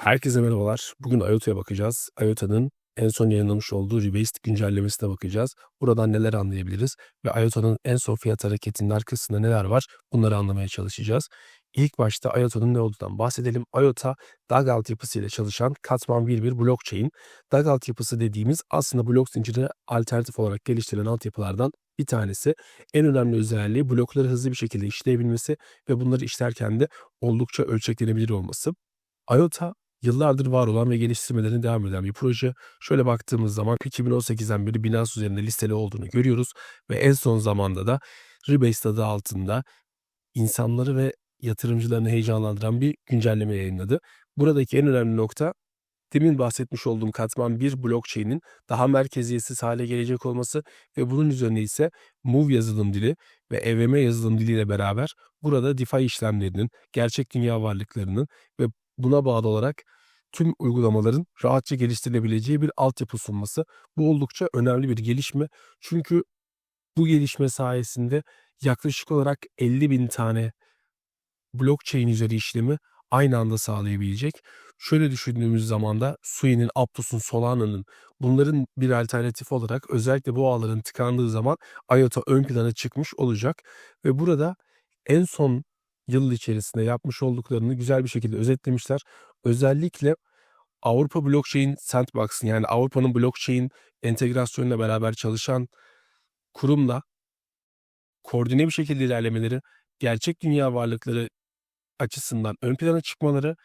Herkese merhabalar. Bugün IOTa'ya bakacağız. IOTA'nın en son yayınlamış olduğu Rebased güncellemesine bakacağız. Buradan neler anlayabiliriz ve IOTA'nın en son fiyat hareketinin arkasında neler var bunları anlamaya çalışacağız. İlk başta IOTA'nın ne olduğundan bahsedelim. IOTA DAG altyapısıyla çalışan katman bir bir blockchain. DAG altyapısı dediğimiz aslında blok zincirine alternatif olarak geliştirilen altyapılardan bir tanesi. En önemli özelliği blokları hızlı bir şekilde işleyebilmesi ve bunları işlerken de oldukça ölçeklenebilir olması. IOTA yıllardır var olan ve geliştirmelerine devam eden bir proje. Şöyle baktığımız zaman 2018'den beri Binance üzerinde listeli olduğunu görüyoruz ve en son zamanda da Rebased adı altında insanları ve yatırımcılarını heyecanlandıran bir güncelleme yayınladı. Buradaki en önemli nokta demin bahsetmiş olduğum katman bir blockchain'in daha merkeziyetsiz hale gelecek olması ve bunun üzerine ise Move yazılım dili ve EVM yazılım diliyle beraber burada DeFi işlemlerinin, gerçek dünya varlıklarının ve buna bağlı olarak tüm uygulamaların rahatça geliştirilebileceği bir altyapı sunması. Bu oldukça önemli bir gelişme. Çünkü bu gelişme sayesinde yaklaşık olarak 50 bin tane blockchain üzeri işlemi aynı anda sağlayabilecek. Şöyle düşündüğümüz zaman da Sui'nin, Aptos'un, Solana'nın bunların bir alternatif olarak özellikle bu ağların tıkandığı zaman IOTA ön plana çıkmış olacak. Ve burada en son yıl içerisinde yapmış olduklarını güzel bir şekilde özetlemişler. Özellikle Avrupa Blockchain Sandbox'ın yani Avrupa'nın blockchain entegrasyonuyla beraber çalışan kurumla koordine bir şekilde ilerlemeleri, gerçek dünya varlıkları açısından ön plana çıkmaları,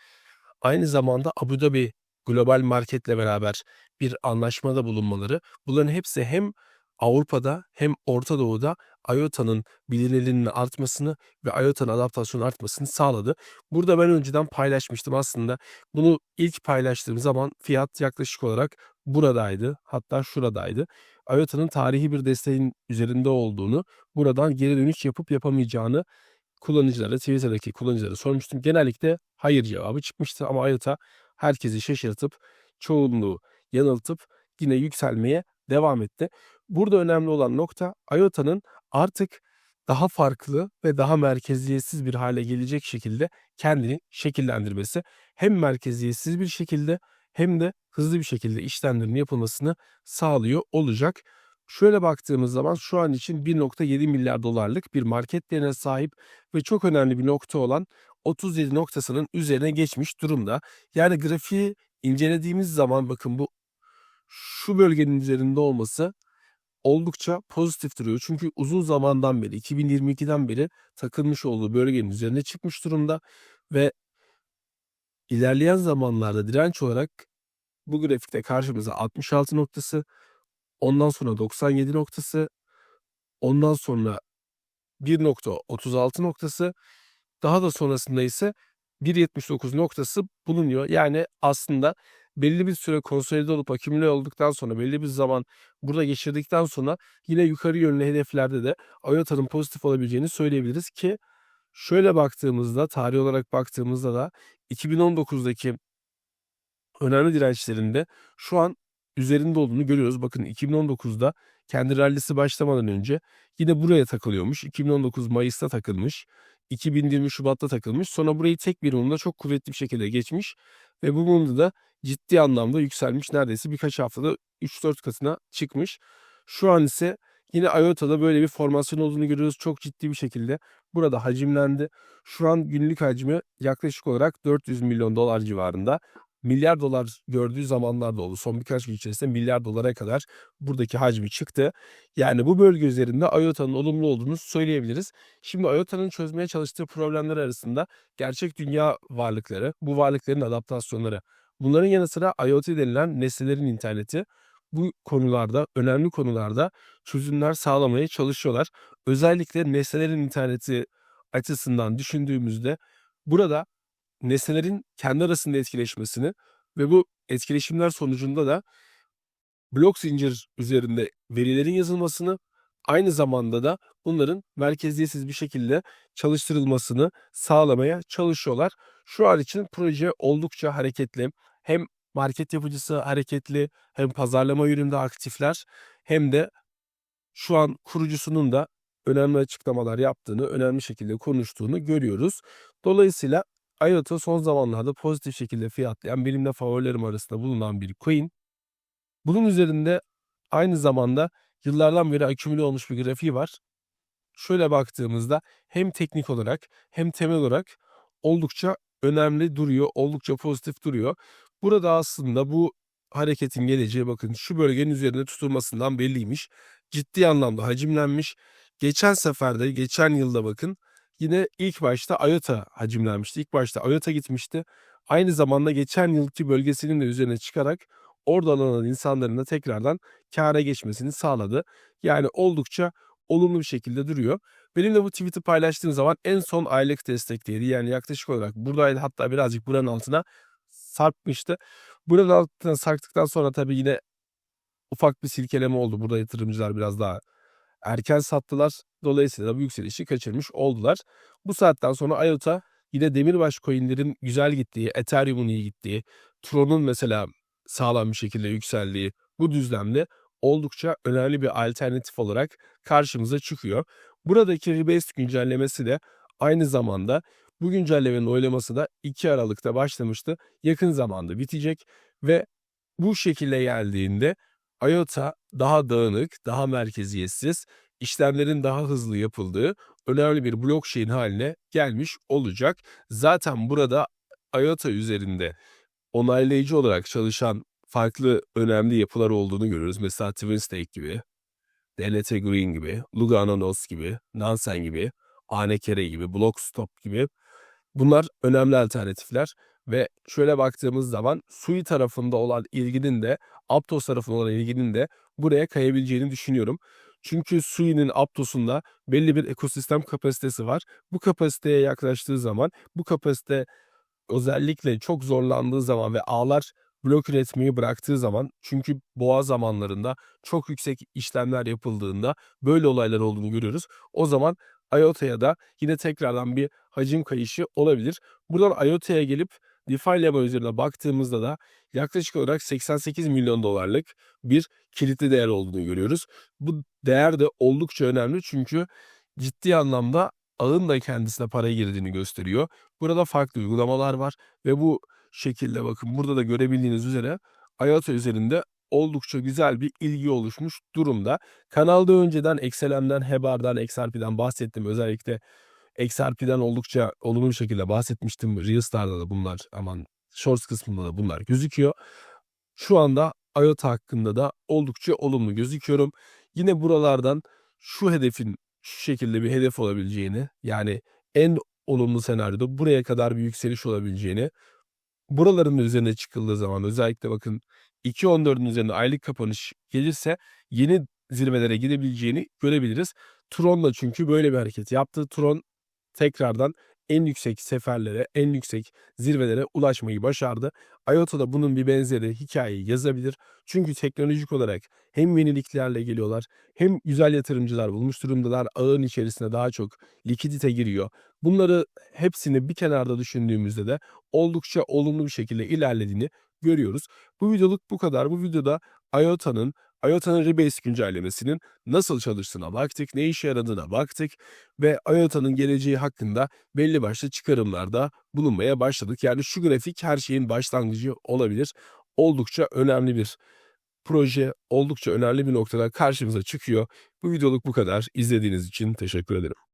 aynı zamanda Abu Dhabi Global Market'le beraber bir anlaşmada bulunmaları, bunların hepsi hem Avrupa'da hem Orta Doğu'da IOTA'nın bilinirliğinin artmasını ve IOTA'nın adaptasyonu artmasını sağladı. Burada ben önceden paylaşmıştım aslında. Bunu ilk paylaştığım zaman fiyat yaklaşık olarak buradaydı. Hatta şuradaydı. IOTA'nın tarihi bir desteğin üzerinde olduğunu, buradan geri dönüş yapıp yapamayacağını kullanıcılara, Twitter'daki kullanıcılara sormuştum. Genellikle hayır cevabı çıkmıştı ama IOTA herkesi şaşırtıp, çoğunluğu yanıltıp yine yükselmeye devam etti. Burada önemli olan nokta IOTA'nın artık daha farklı ve daha merkeziyetsiz bir hale gelecek şekilde kendini şekillendirmesi. Hem merkeziyetsiz bir şekilde hem de hızlı bir şekilde işlemlerin yapılmasını sağlıyor olacak. Şöyle baktığımız zaman şu an için 1.7 milyar dolarlık bir market değerine sahip ve çok önemli bir nokta olan 37 noktasının üzerine geçmiş durumda. Yani grafiği incelediğimiz zaman bakın bu şu bölgenin üzerinde olması oldukça pozitif duruyor. Çünkü uzun zamandan beri 2022'den beri takılmış olduğu bölgenin üzerine çıkmış durumda ve ilerleyen zamanlarda direnç olarak bu grafikte karşımıza 66 noktası, ondan sonra 97 noktası, ondan sonra 1.36 noktası, daha da sonrasında ise 1.79 noktası bulunuyor. Yani aslında belli bir süre konsolide olup akümüle olduktan sonra belli bir zaman burada geçirdikten sonra yine yukarı yönlü hedeflerde de IOTA'nın pozitif olabileceğini söyleyebiliriz ki şöyle baktığımızda tarih olarak baktığımızda da 2019'daki önemli dirençlerinde şu an üzerinde olduğunu görüyoruz. Bakın 2019'da kendi rallisi başlamadan önce yine buraya takılıyormuş. 2019 Mayıs'ta takılmış. 2020 Şubat'ta takılmış. Sonra burayı tek bir mumda çok kuvvetli bir şekilde geçmiş. Ve bu mumda da ciddi anlamda yükselmiş. Neredeyse birkaç haftada 3-4 katına çıkmış. Şu an ise yine IOTA'da böyle bir formasyon olduğunu görüyoruz. Çok ciddi bir şekilde burada hacimlendi. Şu an günlük hacmi yaklaşık olarak 400 milyon dolar civarında milyar dolar gördüğü zamanlar da oldu. Son birkaç gün içerisinde milyar dolara kadar buradaki hacmi çıktı. Yani bu bölge üzerinde IOTA'nın olumlu olduğunu söyleyebiliriz. Şimdi IOTA'nın çözmeye çalıştığı problemler arasında gerçek dünya varlıkları, bu varlıkların adaptasyonları. Bunların yanı sıra IoT denilen nesnelerin interneti bu konularda, önemli konularda çözümler sağlamaya çalışıyorlar. Özellikle nesnelerin interneti açısından düşündüğümüzde burada nesnelerin kendi arasında etkileşmesini ve bu etkileşimler sonucunda da blok zincir üzerinde verilerin yazılmasını aynı zamanda da bunların merkeziyetsiz bir şekilde çalıştırılmasını sağlamaya çalışıyorlar. Şu an için proje oldukça hareketli. Hem market yapıcısı hareketli hem pazarlama yönünde aktifler hem de şu an kurucusunun da önemli açıklamalar yaptığını, önemli şekilde konuştuğunu görüyoruz. Dolayısıyla IOTA son zamanlarda pozitif şekilde fiyatlayan benim de favorilerim arasında bulunan bir coin. Bunun üzerinde aynı zamanda yıllardan beri akümüle olmuş bir grafiği var. Şöyle baktığımızda hem teknik olarak hem temel olarak oldukça önemli duruyor, oldukça pozitif duruyor. Burada aslında bu hareketin geleceği bakın şu bölgenin üzerinde tutulmasından belliymiş. Ciddi anlamda hacimlenmiş. Geçen seferde, geçen yılda bakın yine ilk başta IOTA hacimlenmişti. İlk başta IOTA gitmişti. Aynı zamanda geçen yılki bölgesinin de üzerine çıkarak oradan alan insanların da tekrardan kâra geçmesini sağladı. Yani oldukça olumlu bir şekilde duruyor. Benim de bu tweet'i paylaştığım zaman en son aylık destekteydi. Yani yaklaşık olarak buradaydı hatta birazcık buranın altına sarkmıştı. Buranın altına sarktıktan sonra tabii yine ufak bir silkeleme oldu. Burada yatırımcılar biraz daha erken sattılar. Dolayısıyla bu yükselişi kaçırmış oldular. Bu saatten sonra IOTA yine demirbaş coinlerin güzel gittiği, Ethereum'un iyi gittiği, Tron'un mesela sağlam bir şekilde yükseldiği bu düzlemde oldukça önemli bir alternatif olarak karşımıza çıkıyor. Buradaki rebase güncellemesi de aynı zamanda bu güncellemenin oylaması da 2 Aralık'ta başlamıştı. Yakın zamanda bitecek ve bu şekilde geldiğinde IOTA daha dağınık, daha merkeziyetsiz, işlemlerin daha hızlı yapıldığı önemli bir blockchain haline gelmiş olacak. Zaten burada IOTA üzerinde onaylayıcı olarak çalışan farklı önemli yapılar olduğunu görüyoruz. Mesela TwinStake gibi, DLT Green gibi, Lugano Nodes gibi, Nansen gibi, Anekere gibi, Blockstop gibi bunlar önemli alternatifler ve şöyle baktığımız zaman Sui tarafında olan ilginin de Aptos tarafında olan ilginin de buraya kayabileceğini düşünüyorum. Çünkü Sui'nin Aptos'unda belli bir ekosistem kapasitesi var. Bu kapasiteye yaklaştığı zaman bu kapasite özellikle çok zorlandığı zaman ve ağlar blok üretmeyi bıraktığı zaman çünkü boğa zamanlarında çok yüksek işlemler yapıldığında böyle olaylar olduğunu görüyoruz. O zaman IOTA'ya da yine tekrardan bir hacim kayışı olabilir. Buradan IOTA'ya gelip DeFi Lama üzerine baktığımızda da yaklaşık olarak 88 milyon dolarlık bir kilitli değer olduğunu görüyoruz. Bu değer de oldukça önemli çünkü ciddi anlamda ağın da kendisine para girdiğini gösteriyor. Burada farklı uygulamalar var ve bu şekilde bakın burada da görebildiğiniz üzere IOTA üzerinde oldukça güzel bir ilgi oluşmuş durumda. Kanalda önceden XLM'den, Hebar'dan, XRP'den bahsettim. Özellikle XRP'den oldukça olumlu bir şekilde bahsetmiştim. Reelstar'da da bunlar aman Shorts kısmında da bunlar gözüküyor. Şu anda IOTA hakkında da oldukça olumlu gözüküyorum. Yine buralardan şu hedefin şu şekilde bir hedef olabileceğini yani en olumlu senaryoda buraya kadar bir yükseliş olabileceğini buraların üzerine çıkıldığı zaman özellikle bakın 2.14'ün üzerinde aylık kapanış gelirse yeni zirvelere gidebileceğini görebiliriz. Tron da çünkü böyle bir hareket yaptı. Tron tekrardan en yüksek seferlere, en yüksek zirvelere ulaşmayı başardı. IOTA da bunun bir benzeri hikayeyi yazabilir. Çünkü teknolojik olarak hem yeniliklerle geliyorlar hem güzel yatırımcılar bulmuş durumdalar. Ağın içerisine daha çok likidite giriyor. Bunları hepsini bir kenarda düşündüğümüzde de oldukça olumlu bir şekilde ilerlediğini görüyoruz. Bu videoluk bu kadar. Bu videoda IOTA'nın IOTA'nın Rebase güncellemesinin nasıl çalıştığına baktık, ne işe yaradığına baktık ve IOTA'nın geleceği hakkında belli başlı çıkarımlarda bulunmaya başladık. Yani şu grafik her şeyin başlangıcı olabilir. Oldukça önemli bir proje, oldukça önemli bir noktada karşımıza çıkıyor. Bu videoluk bu kadar. İzlediğiniz için teşekkür ederim.